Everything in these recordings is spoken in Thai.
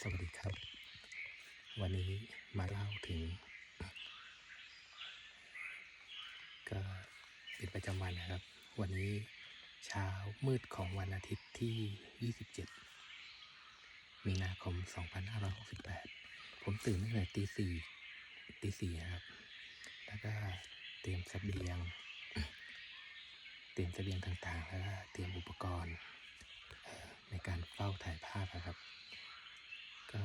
สวัสดีครับ วันนี้มาเล่าถึง ก็เป็นประจำวันนะครับ วันนี้เช้ามืดของวันอาทิตย์ที่ 27 มีนาคม 2568 ผมตื่นตั้งแต่ตีสี่ตีสี่ครับ แล้วก็เตรียมเสบียง เตรียมเสบียงต่างๆ แล้วก็เตรียมอุปกรณ์ในการเฝ้าถ่ายภาพนะครับ ก็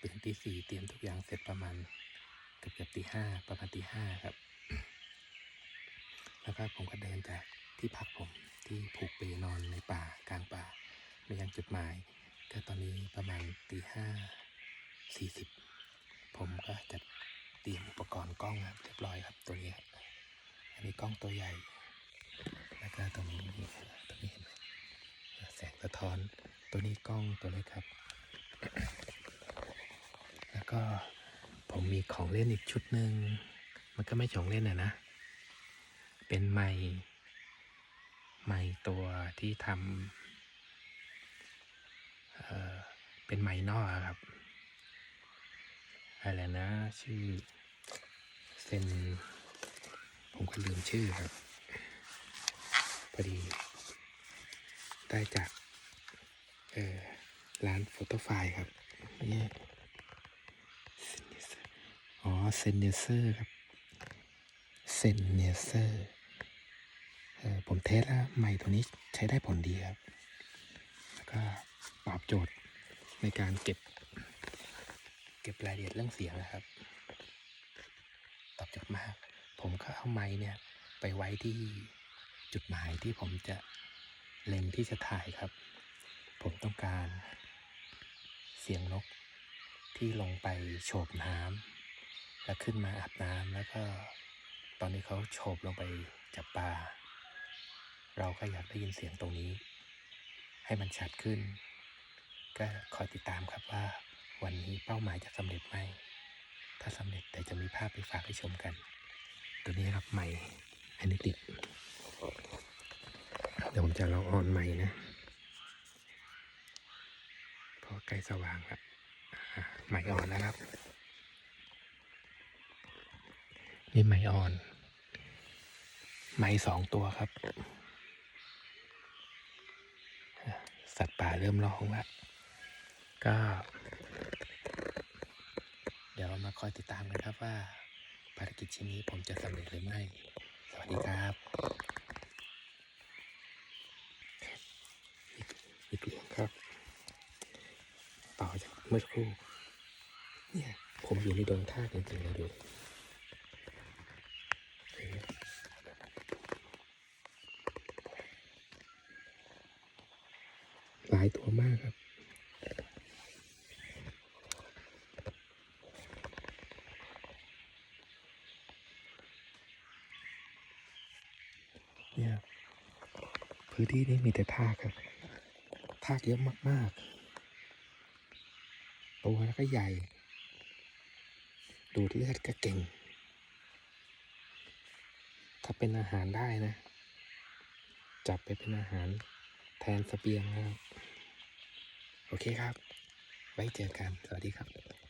ตื่นตีสี่เตรียมทุกอย่างเสร็จประมาณเกือบเกือบตีห้าประมาณตีห้าครับ แล้วก็ผมก็เดินจากที่พักผมที่ผูกเปนอนในป่ากลางป่าไปยังจุดหมาย ก็ตอนนี้ประมาณตีห้าสี่สิบผมก็จัดเตรียมอุปกรณ์กล้องครับเรียบร้อยครับตัวนี้ครับอันนี้กล้องตัวใหญ่ แล้วก็ตรงนี้ตรงนี้เห็นไหมแสงสะท้อน ตัวนี้กล้องตัวเล็กครับ แล้วก็ผมมีของเล่นอีกชุดหนึ่ง มันก็ไม่ของเล่นอะนะ เป็นไม้ไม้ตัวที่ทำเอ่อเป็นไม้นอกครับ อะไรนะ ชื่อเซนผมก็ลืมชื่อครับ พอดี ได้จาก เออร้านโฟโต้ไฟล์ครับนี่อ๋อเซนเนเซอร์ครับเซนเนเซอร์เออผมเทสแล้วใหม่ตัวนี้ใช้ได้ผลดีครับ แล้วก็ตอบโจทย์ในการเก็บ เก็บรายละเอียดเรื่องเสียงนะครับ ตอบโจทย์มาก ผมก็เอาไม้เนี่ย ไปไว้ที่จุดหมายที่ผมจะเล็งที่จะถ่ายครับ ผมต้องการเสียงนกที่ลงไปโฉบน้ำแล้วขึ้นมาอาบน้ำแล้วก็ตอนนี้เขาโฉบลงไปจับปลา เราก็อยากได้ยินเสียงตรงนี้ ให้มันชัดขึ้น ก็คอยติดตามครับว่า วันนี้เป้าหมายจะสำเร็จไหม ถ้าสำเร็จแต่จะมีภาพไปฝากให้ชมกัน ตัวนี้ครับใหม่อันนี้ติดเดี๋ยวผมจะลองออนใหม่นะ เพราะใกล้ สว่างแล้วอะใหมอ่อนนะครับนี่ใหมอ่อนใหมสองตัวครับ สัตว์ป่าเริ่มร้องแล้วก็ เดี๋ยวเรามาคอยติดตามกันครับว่าภารกิจชิ้นนี้ผมจะสำเร็จหรือไม่ สวัสดีครับ อีกเรื่องครับ ต่อจากเมื่อสักครู่เนี่ยผมอยู่ในดงท่าจริงๆเลยดูเห็นไหมหลายตัวมากครับเนี่ยพื้นที่นี้มีแต่ทากครับทากเยอะมากๆ ตัวแล้วก็ใหญ่ ดูดเลือดก็เก่ง ถ้าเป็นอาหารได้นะ จับไปเป็นอาหารแทนสเปียงนะครับ โอเคครับ ไว้เจอกัน สวัสดีครับ